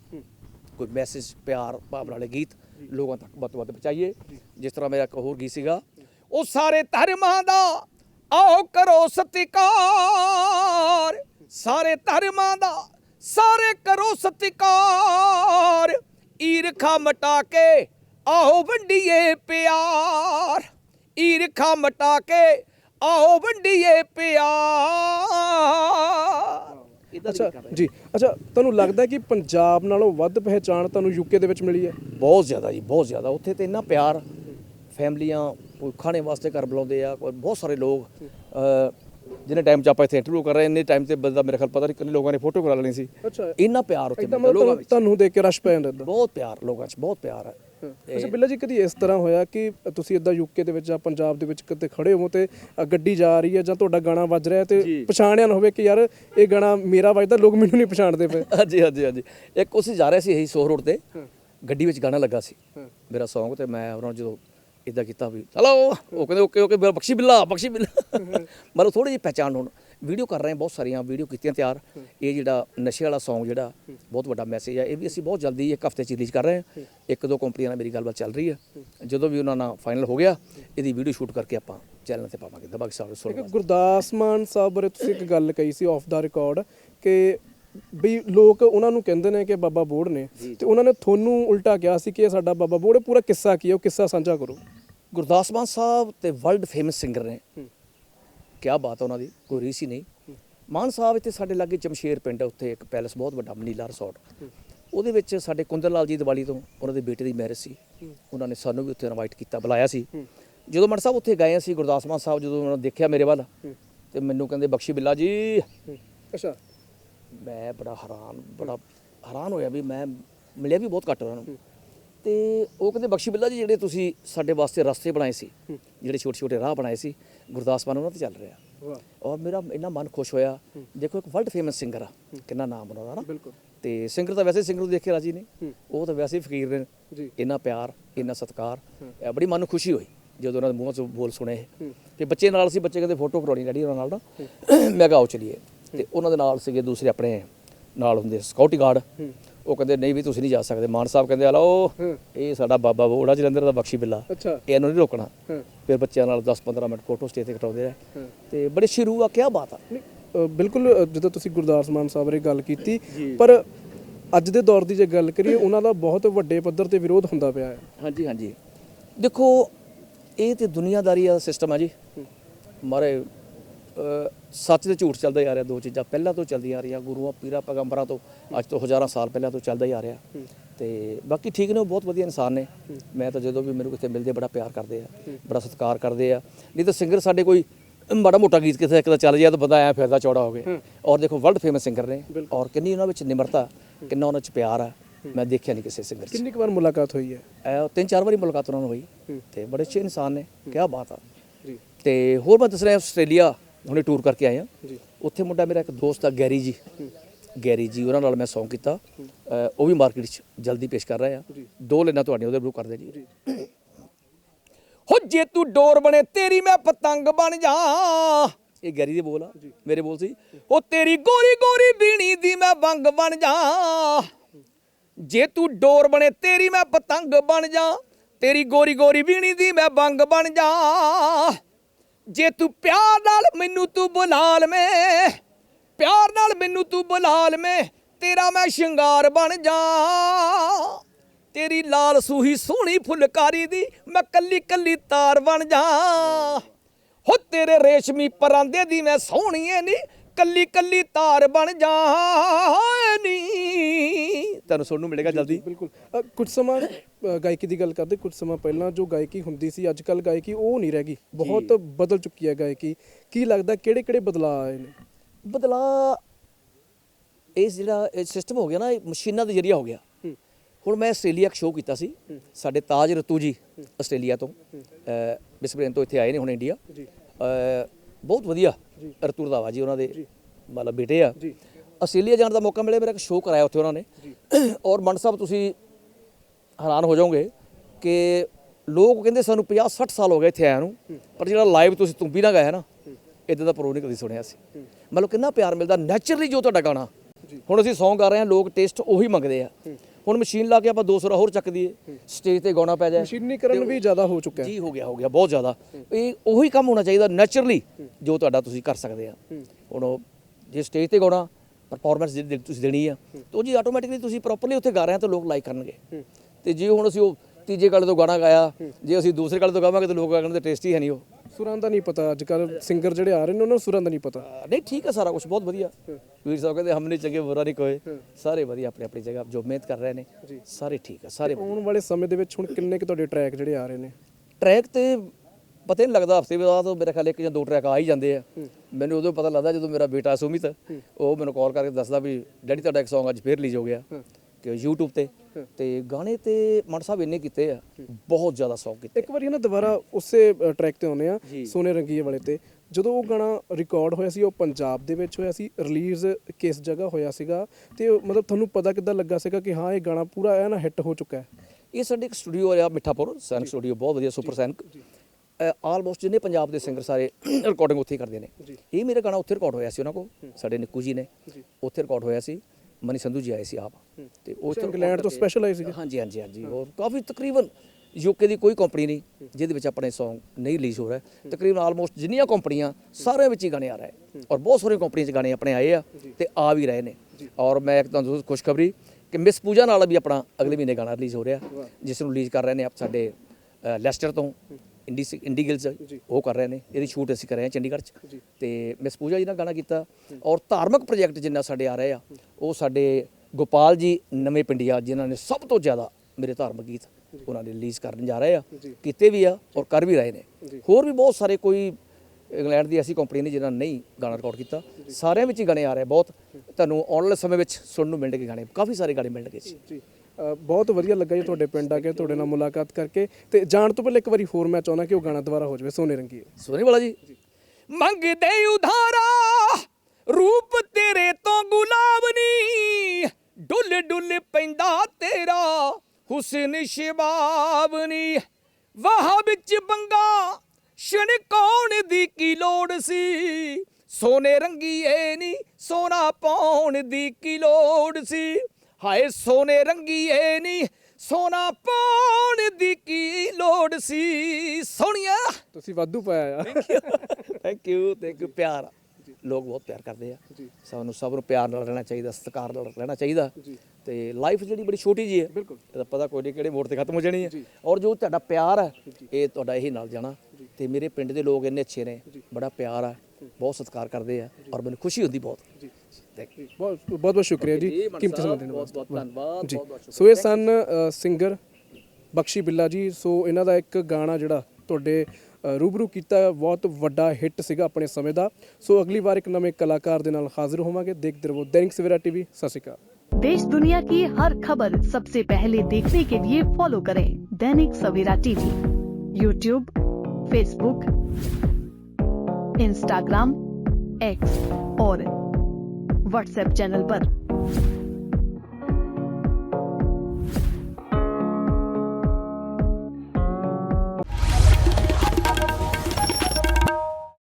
ਕੋਈ ਮੈਸੇਜ ਪਿਆਰ ਭਾਵਨਾ ਵਾਲੇ ਗੀਤ ਲੋਕਾਂ ਤੱਕ ਵੱਧ ਤੋਂ ਵੱਧ ਪਹੁੰਚਾਈਏ। ਜਿਸ ਤਰ੍ਹਾਂ ਮੇਰਾ ਇੱਕ ਹੋਰ ਗੀਤ ਸੀਗਾ ਉਹ ਸਾਰੇ ਧਰਮਾਂ ਦਾ ਆਓ ਕਰੋ ਸਤਿਕਾਰ। ਸਾਰੇ ਧਰਮਾਂ ਦਾ ਸਾਰੇ ਕਰੋ ਸਤਿਕਾਰ। ਈਰਖਾ ਮਟਾ ਕੇ ਆਓ ਵੰਡੀਏ ਪਿਆਰ। ਈਰਖਾ ਮਟਾ ਕੇ ਆਓ ਵੰਡੀਏ ਪਿਆਰ। ਅੱਛਾ ਜੀ ਅੱਛਾ ਤੁਹਾਨੂੰ ਲੱਗਦਾ ਕਿ ਪੰਜਾਬ ਨਾਲੋਂ ਵੱਧ ਪਹਿਚਾਣ ਤੁਹਾਨੂੰ ਯੂਕੇ ਦੇ ਵਿੱਚ ਮਿਲੀ ਹੈ? ਬਹੁਤ ਜ਼ਿਆਦਾ ਜੀ ਬਹੁਤ ਜ਼ਿਆਦਾ। ਉੱਥੇ ਤੇ ਇੰਨਾ ਪਿਆਰ ਫੈਮਲੀਆਂ ਕੋਈ ਖਾਣੇ ਵਾਸਤੇ ਘਰ ਬੁਲਾਉਂਦੇ ਆ ਕੋਈ ਬਹੁਤ ਸਾਰੇ ਲੋਕ ਜਿਹਨੇ ਟਾਈਮ ਚ ਆਪਾਂ ਇੱਥੇ ਇੰਟਰਵਿਊ ਕਰ ਰਹੇ ਇੰਨੇ ਟਾਈਮ ਤੇ ਬੰਦਾ ਮੇਰੇ ਖਿਆਲ ਪਤਾ ਨਹੀਂ ਕਿੰਨੇ ਲੋਕਾਂ ਨੇ ਫੋਟੋ ਕਰਾ ਲੈਣੀ ਸੀ। ਅੱਛਾ। ਇੰਨਾ ਪਿਆਰ ਉੱਥੇ ਮਿਲਦਾ ਲੋਕਾਂ ਵਿੱਚ। ਤੁਹਾਨੂੰ ਦੇਖ ਕੇ ਰਸ਼ ਪੈ ਜਾਂਦਾ। ਬਹੁਤ ਪਿਆਰ ਲੋਕਾਂ 'ਚ ਬਹੁਤ ਪਿਆਰ ਹੈ। ਅੱਛਾ ਬਿੱਲਾ ਜੀ ਕਦੀ ਇਸ ਤਰ੍ਹਾਂ ਹੋਇਆ ਕਿ ਤੁਸੀਂ ਇਦਾਂ ਯੂਕੇ ਦੇ ਵਿੱਚ ਜਾਂ ਪੰਜਾਬ ਦੇ ਵਿੱਚ ਕਿਤੇ ਖੜੇ ਹੋ ਤੇ ਗੱਡੀ ਜਾ ਰਹੀ ਹੈ ਜਾਂ ਤੁਹਾਡਾ ਗਾਣਾ ਵੱਜ ਰਿਹਾ ਤੇ ਪਛਾਣਿਆ ਨਾ ਹੋਵੇ ਕਿ ਯਾਰ ਇਹ ਗਾਣਾ ਮੇਰਾ ਵੱਜਦਾ ਲੋਕ ਮੈਨੂੰ ਨਹੀਂ ਪਛਾਣਦੇ ਪਏ। ਹਾਂਜੀ ਹਾਂਜੀ ਹਾਂਜੀ। ਇੱਕ ਅਸੀਂ ਜਾ ਰਹੇ ਸੀ ਇਹੀ ਸੋਹ ਰੋਡ ਤੇ। ਗੱਡੀ ਵਿੱਚ ਗਾਣਾ ਲੱਗਾ ਸੀ। ਮੇਰਾ Song ਤੇ ਮੈਂ ਉਹਨਾਂ ਜਦੋਂ ਇਦਾਂ ਕੀਤਾ ਵੀ ਚਲੋ ਉਹ ਕਹਿੰਦੇ ਓਕੇ ਓਕੇ ਬਖਸ਼ੀ ਬਿੱਲਾ ਬਖਸ਼ੀ ਬਿੱਲਾ। ਮਤਲਬ ਥੋੜੀ ਜਿਹੀ ਪਹਿਚਾਣ ਹੁਣ। ਵੀਡੀਓ ਕਰ ਰਹੇ ਬਹੁਤ ਸਾਰੀਆਂ ਵੀਡੀਓ ਕੀਤੀਆਂ ਤਿਆਰ। ਇਹ ਜਿਹੜਾ ਨਸ਼ੇ ਵਾਲਾ Song ਜਿਹੜਾ ਬਹੁਤ ਵੱਡਾ ਮੈਸੇਜ ਹੈ ਇਹ ਵੀ ਅਸੀਂ ਬਹੁਤ ਜਲਦੀ ਇੱਕ ਹਫ਼ਤੇ ਚ ਰਿਲੀਜ਼ ਕਰ ਰਹੇ ਹਾਂ। ਇੱਕ ਦੋ ਕੰਪਨੀਆਂ ਨਾਲ ਮੇਰੀ ਗੱਲਬਾਤ ਚੱਲ ਰਹੀ ਹੈ। ਜਦੋਂ ਵੀ ਉਹਨਾਂ ਨਾਲ ਫਾਈਨਲ ਹੋ ਗਿਆ ਇਹਦੀ ਵੀਡੀਓ ਸ਼ੂਟ ਕਰਕੇ ਆਪਾਂ ਚੈਨਲ ਤੇ ਪਾਵਾਂਗੇ। ਦਬਾਕ ਸਾਹਿਬ ਸੁਣ। ਗੁਰਦਾਸ ਮਾਨ ਸਾਹਿਬ ਬਾਰੇ ਤੁਸੀਂ ਇੱਕ ਗੱਲ ਕਹੀ ਸੀ ਆਫ ਦਾ ਰਿਕਾਰਡ ਕਿ ਵੀ ਲੋਕ ਉਹਨਾਂ ਨੂੰ ਕਹਿੰਦੇ ਨੇ ਕਿ ਬਾਬਾ ਬੋੜ ਨੇ ਤੇ ਉਹਨਾਂ ਨੇ ਤੁਹਾਨੂੰ ਉਲਟਾ ਕਿਹਾ ਸੀ ਕਿ ਇਹ ਸਾਡਾ ਬਾਬਾ ਬੋੜ ਪੂਰਾ ਕਿੱਸਾ ਕੀ ਹੈ ਉਹ ਕਿੱਸਾ ਸਾਂਝਾ ਕਰੋ। ਗੁਰਦਾਸ ਮਾਨ ਸਾਹਿਬ ਤੇ ਵਰਲਡ ਫੇਮਸ ਸਿੰਗਰ ਨੇ। ਕਿਆ ਬਾਤ ਹੈ ਉਹਨਾਂ ਦੀ ਕੋਈ ਰੀਸ ਹੀ ਨਹੀਂ। ਮਾਨ ਸਾਹਿਬ ਇੱਥੇ ਸਾਡੇ ਲਾਗੇ ਜਮਸ਼ੇਰ ਪਿੰਡ ਹੈ ਉੱਥੇ ਇੱਕ ਪੈਲਸ ਬਹੁਤ ਵੱਡਾ ਮਨੀਲਾ ਰਿਸੋਰਟ ਉਹਦੇ ਵਿੱਚ ਸਾਡੇ ਕੁੰਦਰ ਲਾਲ ਜੀ ਦੀਵਾਲੀ ਤੋਂ ਉਹਨਾਂ ਦੇ ਬੇਟੇ ਦੀ ਮੈਰਿਜ ਸੀ। ਉਹਨਾਂ ਨੇ ਸਾਨੂੰ ਵੀ ਉੱਥੇ ਇਨਵਾਈਟ ਕੀਤਾ ਬੁਲਾਇਆ ਸੀ। ਜਦੋਂ ਮਾਨ ਸਾਹਿਬ ਉੱਥੇ ਗਏ ਅਸੀਂ ਗੁਰਦਾਸ ਮਾਨ ਸਾਹਿਬ ਜਦੋਂ ਉਹਨਾਂ ਨੇ ਦੇਖਿਆ ਮੇਰੇ ਵੱਲ ਤੇ ਮੈਨੂੰ ਕਹਿੰਦੇ ਬਖਸ਼ੀ ਬਿੱਲਾ ਜੀ। ਅੱਛਾ। ਮੈਂ ਬੜਾ ਹੈਰਾਨ ਬੜਾ ਹੈਰਾਨ ਹੋਇਆ ਵੀ ਮੈਂ ਮਿਲਿਆ ਵੀ ਬਹੁਤ ਘੱਟ ਉਹਨਾਂ ਨੂੰ। ਤੇ ਉਹ ਕਹਿੰਦੇ ਬਖਸ਼ੀ ਬਿੱਲਾ ਜੀ ਜਿਹੜੇ ਤੁਸੀਂ ਸਾਡੇ ਵਾਸਤੇ ਰਸਤੇ ਬਣਾਏ ਸੀ ਜਿਹੜੇ ਛੋਟੇ ਛੋਟੇ ਰਾਹ ਬਣਾਏ ਸੀ ਗੁਰਦਾਸ ਮਾਨ ਉਹਨਾਂ ਤੇ ਚੱਲ ਰਿਹਾ। ਵਾਹ। ਔਰ ਮੇਰਾ ਇੰਨਾ ਮਨ ਖੁਸ਼ ਹੋਇਆ। ਦੇਖੋ ਇੱਕ ਵਰਲਡ ਫੇਮਸ ਸਿੰਗਰ ਆ। ਕਿੰਨਾ ਨਾਮ ਉਹਨਾਂ ਦਾ ਨਾ। ਬਿਲਕੁਲ। ਤੇ ਸਿੰਗਰ ਤਾਂ ਵੈਸੇ ਸਿੰਗਰ ਨੂੰ ਦੇਖ ਕੇ ਰਾਜੀ ਨਹੀਂ। ਉਹ ਤਾਂ ਵੈਸੇ ਹੀ ਫਕੀਰ ਨੇ। ਜੀ। ਇੰਨਾ ਪਿਆਰ ਇੰਨਾ ਸਤਿਕਾਰ। ਬੜੀ ਮਨ ਨੂੰ ਖੁਸ਼ੀ ਹੋਈ ਜਦੋਂ ਉਹਨਾਂ ਦੇ ਮੂੰਹਾਂ ਬੋਲ ਸੁਣੇ। ਤੇ ਬੱਚੇ ਨਾਲ ਸੀ ਬੱਚੇ ਕਹਿੰਦੇ ਫੋਟੋ ਕਰਾਉਣੀ ਡੈਡੀ ਉਹਨਾਂ ਨਾਲ ਨਾ। ਮੈਂ ਕਿਹਾ ਆਓ ਚਲੀਏ। ਤੇ ਉਹਨਾਂ ਦੇ ਨਾਲ ਸੀਗੇ ਦੂਸਰੇ ਆਪਣੇ ਨਾਲ ਹੁੰਦੇ ਸਕਿਉਰਟੀ ਗਾਰਡ ਉਹ ਕਹਿੰਦੇ ਨਹੀਂ ਵੀ ਤੁਸੀਂ ਨਹੀਂ ਜਾ ਸਕਦੇ। ਮਾਨ ਸਾਹਿਬ ਕਹਿੰਦੇ ਹਲੋ ਇਹ ਸਾਡਾ ਬਾਬਾ ਬੋੜਾ ਜਲੰਧਰ ਦਾ ਬਖਸ਼ੀ ਬਿੱਲਾ। ਇਹਨੂੰ ਨਹੀਂ ਰੋਕਣਾ। ਫਿਰ ਬੱਚਿਆਂ ਨਾਲ 10-15 ਮਿੰਟ ਫੋਟੋ ਸਟੇਜ ਤੇ ਕਰਾਉਂਦੇ ਰਹੇ। ਤੇ ਬੜੇ ਸ਼ੁਰੂ ਆ ਕੀ ਬਾਤ ਆ। ਬਿਲਕੁਲ ਜਦੋਂ ਤੁਸੀਂ ਗੁਰਦਾਸ ਮਾਨ ਸਾਹਿਬ ਬਾਰੇ ਗੱਲ ਕੀਤੀ ਪਰ ਅੱਜ ਦੇ ਦੌਰ ਦੀ ਜੇ ਗੱਲ ਕਰੀਏ ਉਹਨਾਂ ਦਾ ਬਹੁਤ ਵੱਡੇ ਪੱਧਰ ਤੇ ਵਿਰੋਧ ਹੁੰਦਾ ਪਿਆ ਹੈ। ਹਾਂਜੀ ਹਾਂਜੀ। ਦੇਖੋ ਇਹ ਤੇ ਦੁਨੀਆਦਾਰੀ ਦਾ ਸਿਸਟਮ ਆ ਜੀ। ਮਾਰੇ ਸੱਚ ਤੇ ਝੂਠ ਚੱਲਦਾ ਆ ਰਿਹਾ ਦੋ ਚੀਜ਼ਾਂ। ਪਹਿਲਾਂ ਤੋਂ ਚੱਲਦੀਆਂ ਆ ਰਹੀਆਂ ਗੁਰੂਆਂ ਪੀਰਾਂ ਪੈਗੰਬਰਾਂ ਤੋਂ। ਅੱਜ ਤੋਂ ਹਜ਼ਾਰਾਂ ਸਾਲ ਪਹਿਲਾਂ ਤੋਂ ਚੱਲਦਾ ਹੀ ਆ ਰਿਹਾ ਤੇ ਬਾਕੀ ਠੀਕ ਨੇ ਉਹ ਬਹੁਤ ਵਧੀਆ ਇਨਸਾਨ ਨੇ। ਮੈਂ ਤਾਂ ਜਦੋਂ ਵੀ ਮੈਨੂੰ ਕਿਤੇ ਮਿਲਦੇ ਬੜਾ ਪਿਆਰ ਕਰਦੇ ਆ ਬੜਾ ਸਤਿਕਾਰ ਕਰਦੇ ਆ। ਨਹੀਂ ਤਾਂ ਸਿੰਗਰ ਸਾਡੇ ਕੋਈ ਮਾੜਾ ਮੋਟਾ ਗੀਤ ਕਿਤੇ ਇੱਕ ਦਾ ਚੱਲ ਜਾਏ ਤਾਂ ਬੰਦਾ ਐ ਫਿਰਦਾ ਚੌੜਾ ਹੋ ਗਿਆ ਔਰ ਦੇਖੋ ਵਰਲਡ ਫੇਮਸ ਸਿੰਗਰ ਨੇ। ਔਰ ਕਿੰਨੀ ਉਹਨਾਂ ਵਿੱਚ ਨਿਮਰਤਾ ਕਿੰਨਾ ਉਹਨਾਂ 'ਚ ਪਿਆਰ ਆ। ਮੈਂ ਦੇਖਿਆ ਨਹੀਂ ਕਿਸੇ ਸਿੰਗਰ 'ਚ। ਕਿੰਨੀ ਕੁ ਵਾਰ ਮੁਲਾਕਾਤ ਹੋਈ ਹੈ? ਤਿੰਨ ਚਾਰ ਵਾਰੀ ਮੁਲਾਕਾਤ ਉਹਨਾਂ ਨਾਲ ਹੋਈ। ਤੇ ਬੜੇ ਅੱਛੇ ਇਨਸਾਨ ਨੇ। ਕੀ ਬਾਤ ਆ। ਜੀ। ਤੇ ਹੋਰ ਮੈਂ ਦੱਸ ਰਿਹਾ ਆਸਟ੍ਰੇਲੀਆ। ਹੁਣੇ ਟੂਰ ਕਰਕੇ ਆਏ ਆ ਜੀ। ਉੱਥੇ ਮੁੰਡਾ ਮੇਰਾ ਇੱਕ ਦੋਸਤ ਆ ਗੈਰੀ ਜੀ। ਗੈਰੀ ਜੀ ਉਹਨਾਂ ਨਾਲ ਮੈਂ Song ਕੀਤਾ। ਉਹ ਵੀ ਮਾਰਕੀਟ 'ਚ ਜਲਦੀ ਪੇਸ਼ ਕਰ ਰਹੇ ਆ। ਦੋ ਲੈਣਾ ਤੁਹਾਡੀਆਂ ਉਹਦੇ ਬਰੂ ਕਰਦੇ ਜੀ। ਹੋ ਜੇ ਤੂੰ ਡੋਰ ਬਣੇ ਤੇਰੀ ਮੈਂ ਪਤੰਗ ਬਣ ਜਾ। ਇਹ ਗੈਰੀ ਦੇ ਬੋਲ ਆ। ਮੇਰੇ ਬੋਲ ਸੀ ਉਹ ਤੇਰੀ ਗੋਰੀ ਗੋਰੀ ਬੀਣੀ ਦੀ ਮੈਂ ਬੰਗ ਬਣ ਜਾ। ਜੇ ਤੂੰ ਡੋਰ ਬਣੇ ਤੇਰੀ ਮੈਂ ਪਤੰਗ ਬਣ ਜਾ। ਤੇਰੀ ਗੋਰੀ ਗੋਰੀ ਵੀਣੀ ਦੀ ਮੈਂ ਬੰਗ ਬਣ ਜਾ। ਜੇ ਤੂੰ ਪਿਆਰ ਨਾਲ ਮੈਨੂੰ ਤੂੰ ਬੁਲਾ ਲਵੇਂ ਪਿਆਰ ਨਾਲ ਮੈਨੂੰ ਤੂੰ ਬੁਲਾ ਲਵੇਂ ਤੇਰਾ ਮੈਂ ਸ਼ਿੰਗਾਰ ਬਣ ਜਾ। ਤੇਰੀ ਲਾਲ ਸੂਹੀ ਸੋਹਣੀ ਫੁਲਕਾਰੀ ਦੀ ਮੈਂ ਕੱਲੀ ਕੱਲੀ ਤਾਰ ਬਣ ਜਾ। ਹੋ ਤੇਰੇ ਰੇਸ਼ਮੀ ਪਰਾਂਦੇ ਦੀ ਮੈਂ ਸੋਹਣੀਏ ਨੀ ਕੱਲੀ ਕੱਲੀ ਤਾਰ ਬਣ ਜਾ ਨੀ ਤੁਹਾਨੂੰ ਸੁਣਨ ਨੂੰ ਮਿਲੇਗਾ ਜਲਦੀ। ਬਿਲਕੁਲ। ਅ, ਕੁਝ ਸਮਾਂ ਅ, ਗਾਇਕੀ ਦੀ ਗੱਲ ਕਰਦੇ ਕੁਝ ਸਮਾਂ ਪਹਿਲਾਂ ਜੋ ਗਾਇਕੀ ਹੁੰਦੀ ਸੀ ਅੱਜ ਕੱਲ ਗਾਇਕੀ ਉਹ ਨਹੀਂ ਰਹਿ ਗਈ। ਬਹੁਤ ਬਦਲ ਚੁੱਕੀ ਹੈ ਗਾਇਕੀ। ਕੀ ਲੱਗਦਾ ਕਿਹੜੇ ਕਿਹੜੇ ਬਦਲਾਅ ਆਏ ਨੇ? ਬਦਲਾ ਇਹ ਜਿਹੜਾ ਸਿਸਟਮ ਹੋ ਗਿਆ ਨਾ ਇਹ ਮਸ਼ੀਨਾਂ ਦੇ ਜ਼ਰੀਆ ਹੋ ਗਿਆ। ਹੁਣ ਮੈਂ ਆਸਟ੍ਰੇਲੀਆ ਇੱਕ ਸ਼ੋਅ ਕੀਤਾ ਸੀ। ਸਾਡੇ ਤਾਜ ਰਤੂ ਜੀ ਆਸਟ੍ਰੇਲੀਆ ਤੋਂ। ਬਿਸਬ੍ਰੇਨ ਤੋਂ ਇੱਥੇ ਆਏ ਨੇ ਹੁਣ ਇੰਡੀਆ। ਬਹੁਤ ਵਧੀਆ ਰਤੂ ਰਧਾਵਾ ਜੀ ਉਹਨਾਂ ਦੇ ਮਤਲਬ ਬੇਟੇ ਆ। ਜੀ। ਆਸਟ੍ਰੇਲੀਆ ਜਾਣ ਦਾ ਮੌਕਾ ਮਿਲਿਆ ਮੇਰਾ ਇੱਕ ਸ਼ੋਅ ਕਰਾਇਆ ਉੱਥੇ ਉਹਨਾਂ ਨੇ। ਔਰ ਮੰਡ ਸਾਹਿਬ ਤੁਸੀਂ ਹੈਰਾਨ ਹੋ ਜਾਓਗੇ ਕਿ ਲੋਕ ਕਹਿੰਦੇ ਸਾਨੂੰ 50 60 ਸਾਲ ਹੋ ਗਏ ਇੱਥੇ ਆਇਆ ਨੂੰ ਪਰ ਜਿਹੜਾ ਲਾਈਵ ਤੁਸੀਂ ਤੁੰਬੀ ਨਾ ਗਾਇਆ ਨਾ ਇਦਾਂ ਦਾ ਪ੍ਰੋ ਨਹੀਂ ਕਦੀ ਸੁਣਿਆ ਸੀ। ਮਤਲਬ ਕਿੰਨਾ ਪਿਆਰ ਮਿਲਦਾ ਨੈਚੁਰਲੀ ਜੋ ਤੁਹਾਡਾ ਗਾਣਾ। ਹੁਣ ਅਸੀਂ Song ਗਾ ਰਹੇ ਹਾਂ ਲੋਕ ਟੇਸਟ ਉਹੀ ਮੰਗਦੇ ਆ। ਹੁਣ ਮਸ਼ੀਨ ਲਾ ਕੇ ਆਪਾਂ 200 ਰਾ ਹੋਰ ਚੱਕ ਦਈਏ ਸਟੇਜ ਤੇ ਗਾਉਣਾ ਪੈ ਜਾਏ। ਮਸ਼ੀਨੀਕਰਨ ਵੀ ਜ਼ਿਆਦਾ ਹੋ ਚੁੱਕਾ ਹੈ। ਜੀ ਹੋ ਗਿਆ ਹੋ ਗਿਆ ਬਹੁਤ ਜ਼ਿਆਦਾ। ਇਹ ਉਹੀ ਕੰਮ ਹੋਣਾ ਚਾਹੀਦਾ ਨੈਚੁਰਲੀ ਜੋ ਤੁਹਾਡਾ ਤੁਸੀਂ ਕਰ ਸਕਦੇ ਆ। ਹੁਣ ਉਹ ਜੇ ਸਟੇਜ ਤੇ ਗਾਉਣਾ ਪਰਫਾਰਮੈਂਸ ਜਿਹੜੀ ਤੁਸੀਂ ਦੇਣੀ ਆ ਤੇ ਉਹ ਜੀ ਆਟੋਮੈਟਿਕਲੀ ਤੁਸੀਂ ਪ੍ਰੋਪਰਲੀ ਉੱਥੇ ਗਾ ਰਹੇ ਆ ਤਾਂ ਲੋਕ ਲਾਈਕ ਕਰਨਗੇ। ਤੇ ਜੇ ਹੁਣ ਅਸੀਂ ਉਹ ਤੀਜੇ ਗਾਣੇ ਤੋਂ ਗਾਣਾ ਗਾਇਆ। ਜੇ ਅਸੀਂ ਦੂਸਰੇ ਗਾਣੇ ਤੋਂ ਗਾਵਾਂਗੇ ਤਾਂ ਲੋਕ ਦੇ ਟੇਸਟੀ ਹੈ ਨਹੀਂ ਉਹ। ਸੁਰਾਂ ਦਾ ਨਹੀਂ ਪਤਾ ਅੱਜ ਕੱਲ ਸਿੰਗਰ ਜਿਹੜੇ ਆ ਰਹੇ ਨੇ ਉਹਨਾਂ ਨੂੰ ਸੁਰਾਂ ਦਾ ਨਹੀਂ ਪਤਾ। ਨਹੀਂ ਠੀਕ ਹੈ ਸਾਰਾ ਕੁਝ ਬਹੁਤ ਵਧੀਆ। ਵੀਰ ਸਾਹਿਬ ਕਹਿੰਦੇ ਹਮਨੇ ਚੰਗੇ ਬੁਰਾ ਨਹੀਂ ਕੋਏ। ਸਾਰੇ ਵਧੀਆ ਆਪਣੀ ਆਪਣੀ ਜਗ੍ਹਾ ਜੋ ਮਿਹਨਤ ਕਰ ਰਹੇ ਨੇ ਸਾਰੇ ਠੀਕ ਹੈ ਸਾਰੇ ਆਉਣ ਵਾਲੇ ਸਮੇਂ ਦੇ ਵਿੱਚ ਹੁਣ ਕਿੰਨੇ ਕੁ ਤੁਹਾਡੇ ਟਰੈਕ ਜਿਹੜੇ ਆ ਰਹੇ ਨੇ? ਟਰੈਕ ਤੇ ਪਤਾ ਨਹੀਂ ਲੱਗਦਾ ਹਫ਼ਤੇ ਬਾਅਦ ਮੇਰੇ ਖਿਆਲ ਇੱਕ ਜਾਂ ਦੋ ਟਰੈਕ ਆ ਹੀ ਜਾਂਦੇ ਆ। ਮੈਨੂੰ ਉਦੋਂ ਪਤਾ ਲੱਗਦਾ ਜਦੋਂ ਮੇਰਾ ਬੇਟਾ ਸੁਮਿਤ ਉਹ ਮੈਨੂੰ ਕਾਲ ਕਰਕੇ ਦੱਸਦਾ ਵੀ ਡੈਡੀ ਤੁਹਾਡਾ ਇੱਕ Song ਅੱਜ ਫੇਰ ਰਿਲੀਜ਼ ਹੋ ਗਿਆ ਕਿ YouTube ਤੇ। ਤੇ ਗਾਣੇ ਤੇ ਮਨ ਸਾਹਿਬ ਇੰਨੇ ਕੀਤੇ ਆ ਬਹੁਤ ਜ਼ਿਆਦਾ Song ਕੀਤੇ। ਇੱਕ ਵਾਰੀ ਨਾ ਦੁਬਾਰਾ ਉਸੇ ਟਰੈਕ ਤੇ ਆਉਨੇ ਆ ਸੋਨੇ ਰੰਗੀਏ ਵਾਲੇ ਤੇ। ਜਦੋਂ ਉਹ ਗਾਣਾ ਰਿਕਾਰਡ ਹੋਇਆ ਸੀ ਉਹ ਪੰਜਾਬ ਦੇ ਵਿੱਚ ਹੋਇਆ ਸੀ ਰਿਲੀਜ਼ ਕਿਸ ਜਗ੍ਹਾ ਹੋਇਆ ਸੀਗਾ ਤੇ ਮਤਲਬ ਤੁਹਾਨੂੰ ਪਤਾ ਕਿੱਦਾਂ ਲੱਗਾ ਸੀਗਾ ਕਿ ਹਾਂ ਇਹ ਗਾਣਾ ਪੂਰਾ ਐ ਨਾ ਹਿੱਟ ਹੋ ਚੁੱਕਾ ਹੈ। ਇਹ ਸਾਡੇ ਇੱਕ ਸਟੂਡੀਓ ਆ ਮਿੱਠਾਪੁਰ ਸੈਨਕ ਸਟੂਡੀਓ ਬਹੁਤ ਵਧੀਆ ਸੁਪਰ ਸੈਨਕ। ਆਲਮੋਸਟ ਜਿੰਨੇ ਪੰਜਾਬ ਦੇ ਸਿੰਗਰ ਸਾਰੇ ਰਿਕਾਰਡਿੰਗ ਉੱਥੇ ਹੀ ਕਰਦੇ ਨੇ। ਇਹ ਮੇਰਾ ਗਾਣਾ ਉੱਥੇ ਰਿਕਾਰਡ ਹੋਇਆ ਸੀ ਉਹਨਾਂ ਕੋਲ ਸਾਡੇ ਨਿੱਕੂ ਜੀ ਨੇ। ਉੱਥੇ ਰਿਕਾਰਡ ਹੋਇਆ ਸੀ। ਮਨੀ ਸੰਧੂ ਜੀ ਆਏ ਸੀ ਆਪ। ਤੇ ਉਹ ਇੰਗਲੈਂਡ ਤੋਂ ਸਪੈਸ਼ਲ ਆਏ ਸੀਗੇ? ਹਾਂਜੀ ਹਾਂਜੀ ਹਾਂਜੀ। ਔਰ ਕਾਫੀ ਤਕਰੀਬਨ ਯੂਕੇ ਦੀ ਕੋਈ ਕੰਪਨੀ ਨਹੀਂ ਜਿਹਦੇ ਵਿੱਚ ਆਪਣੇ Song ਨਹੀਂ ਰਿਲੀਜ਼ ਹੋ ਰਿਹਾ। ਤਕਰੀਬਨ ਆਲਮੋਸਟ ਜਿੰਨੀਆਂ ਕੰਪਨੀਆਂ ਸਾਰਿਆਂ ਵਿੱਚ ਹੀ ਗਾਣੇ ਆ ਰਹੇ। ਔਰ ਬਹੁਤ ਸਾਰੀਆਂ ਕੰਪਨੀਆਂ 'ਚ ਗਾਣੇ ਆਪਣੇ ਆਏ ਆ ਤੇ ਆ ਵੀ ਰਹੇ ਨੇ। ਔਰ ਮੈਂ ਇੱਕ ਤੁਹਾਨੂੰ ਖੁਸ਼ਖਬਰੀ ਕਿ ਮਿਸ ਪੂਜਾ ਨਾਲ ਵੀ ਆਪਣਾ ਅਗਲੇ ਮਹੀਨੇ ਗਾਣਾ ਰਿਲੀਜ਼ ਹੋ ਰਿਹਾ ਜਿਸ ਨੂੰ ਰਿਲੀਜ਼ ਕਰ ਰਹੇ ਨੇ ਆਪ ਸਾਡੇ ਲੈਸਟਰ ਤੋਂ। ਇੰਡੀ ਇੰਡੀ ਗਿਲਸ ਉਹ ਕਰ ਰਹੇ ਨੇ ਇਹਦੀ ਸ਼ੂਟ ਅਸੀਂ ਕਰ ਰਹੇ ਹਾਂ ਚੰਡੀਗੜ੍ਹ 'ਚ। ਤੇ ਮਿਸ ਪੂਜਾ ਜੀ ਨਾਲ ਗਾਣਾ ਕੀਤਾ ਔਰ ਧਾਰਮਿਕ ਪ੍ਰੋਜੈਕਟ ਜਿੰਨਾ ਸਾਡੇ ਆ ਰਹੇ ਆ ਉਹ ਸਾਡੇ ਗੋਪਾਲ ਜੀ ਨਵੇਂ ਪਿੰਡੀਆ ਜਿਨ੍ਹਾਂ ਨੇ ਸਭ ਤੋਂ ਜ਼ਿਆਦਾ ਮੇਰੇ ਧਾਰਮਿਕ ਗੀਤ ਉਹਨਾਂ ਨੇ ਰਿਲੀਜ਼ ਕਰਨ ਜਾ ਰਹੇ ਆ ਕੀਤੇ ਵੀ ਆ ਔਰ ਕਰ ਵੀ ਰਹੇ ਨੇ। ਹੋਰ ਵੀ ਬਹੁਤ ਸਾਰੇ ਕੋਈ ਇੰਗਲੈਂਡ ਦੀ ਐਸੀ ਕੰਪਨੀ ਨੇ ਨਹੀਂ ਗਾਣਾ ਰਿਕਾਰਡ ਕੀਤਾ। ਸਾਰਿਆਂ ਵਿੱਚ ਹੀ ਗਾਣੇ ਆ ਰਹੇ ਬਹੁਤ। ਤੁਹਾਨੂੰ ਆਉਣ ਵਾਲੇ ਸਮੇਂ ਵਿੱਚ ਸੁਣਨ ਨੂੰ ਮਿਲਣਗੇ ਗਾਣੇ ਕਾਫੀ ਸਾਰੇ ਗਾਣੇ ਮਿਲਣਗੇ ਜੀ। ਬਹੁਤ ਵਧੀਆ ਲੱਗਾ ਜੀ ਤੁਹਾਡੇ ਪਿੰਡ ਆ ਕੇ ਤੁਹਾਡੇ ਨਾਲ ਮੁਲਾਕਾਤ ਕਰਕੇ। ਤੇ ਜਾਣ ਤੋਂ ਪਹਿਲਾਂ ਇੱਕ ਵਾਰੀ ਹੋਰ ਮੈਂ ਚਾਹੁੰਦਾ ਕਿ ਉਹ ਗਾਣਾ ਦੁਬਾਰਾ ਹੋ ਜਾਵੇ ਸੋਨੇ ਰੰਗੀਏ ਸੋਨੀ ਵਾਲਾ ਜੀ। ਮੰਗਦੇ ਉਧਾਰਾ ਰੂਪ ਤੇਰੇ ਤੋਂ ਗੁਲਾਬ ਨੀ ਡੁੱਲ ਡੁੱਲ ਪੈਂਦਾ ਤੇਰਾ ਹੁਸਨ ਸ਼ਬਾਬ ਨੀ ਵਾਹ ਵਿੱਚ ਬੰਗਾ ਛਣਕਾਉਣ ਦੀ ਕੀ ਲੋੜ ਸੀ? ਸੋਨੇ ਰੰਗੀਏ ਨੀ ਸੋਨਾ ਪਾਉਣ ਦੀ ਕੀ ਲੋੜ ਸੀ? ਹਾਏ ਸੋਨੇ ਰੰਗੀਏ ਨੀ ਸੋਨਾ ਪਾਉਣ ਦੀ ਕੀ ਲੋੜ ਸੀ? ਸੋਹਣੀਆ ਤੁਸੀਂ ਵਾਧੂ ਪਾਇਆ ਆ। ਥੈਂਕ ਯੂ ਥੈਂਕ ਯੂ ਪਿਆਰ ਲੋਕ ਬਹੁਤ ਪਿਆਰ ਕਰਦੇ ਆ। ਸਾਨੂੰ ਸਭ ਨੂੰ ਪਿਆਰ ਨਾਲ ਰਹਿਣਾ ਚਾਹੀਦਾ ਸਤਿਕਾਰ ਨਾਲ ਰਹਿਣਾ ਚਾਹੀਦਾ। ਤੇ ਲਾਈਫ ਜਿਹੜੀ ਬੜੀ ਛੋਟੀ ਜੀ ਹੈ। ਇਹਦਾ ਪਤਾ ਕੋਈ ਨਹੀਂ ਕਿਹੜੇ ਮੋੜ ਤੇ ਖਤਮ ਹੋ ਜਾਣੀ ਹੈ। ਔਰ ਜੋ ਤੁਹਾਡਾ ਪਿਆਰ ਹੈ ਇਹ ਤੁਹਾਡਾ ਇਹੀ ਨਾਲ ਜਾਣਾ। ਤੇ ਮੇਰੇ ਪਿੰਡ ਦੇ ਲੋਕ ਇੰਨੇ ਅੱਛੇ ਨੇ। ਬੜਾ ਪਿਆਰ ਆ। ਬਹੁਤ ਸਤਿਕਾਰ ਕਰਦੇ ਆ। ਔਰ ਮੈਨੂੰ ਖੁਸ਼ੀ ਹੁੰਦੀ ਬਹੁਤ. ਬਹੁਤ ਬਹੁਤ ਬਹੁਤ ਸ਼ੁਕਰੀਆ ਜੀ ਜੀ, ਮਾਨ ਕੀਮਤੀ ਸਮਾਂ ਸਾਹਿਬ, ਦੇਣ ਬਹੁਤ ਵਾਸਤੇ ਬਹੁਤ ਧੰਨਵਾਦ ਜੀ ਬਹੁਤ ਬਹੁਤ ਸੋ ਇਹ ਸਨ ਸਿੰਗਰ ਬਖਸ਼ੀ ਬਿੱਲਾ ਜੀ ਸੋ ਇਹਨਾਂ ਦਾ ਇੱਕ ਗਾਣਾ ਜਿਹੜਾ ਤੁਹਾਡੇ ਅ, ਰੂਬਰੂ ਕੀਤਾ ਬਹੁਤ ਵੱਡਾ ਹਿੱਟ ਸੀਗਾ ਆਪਣੇ ਸਮੇਂ ਦਾ ਸੋ ਅਗਲੀ ਵਾਰ ਇੱਕ ਨਵੇਂ ਕਲਾਕਾਰ ਦੇ ਨਾਲ ਹਾਜ਼ਰ ਹੋਵਾਂਗੇ ਦੇਖਦੇ ਰਹੋ ਦੈਨਿਕ ਸਵੇਰਾ ਟੀਵੀ ਸਤਿ ਸ਼੍ਰੀ ਅਕਾਲ देश दुनिया की हर खबर सबसे पहले देखने के लिए फॉलो करें Dainik Savera TV YouTube Facebook Instagram X और व्हाट्सएप चैनल पर।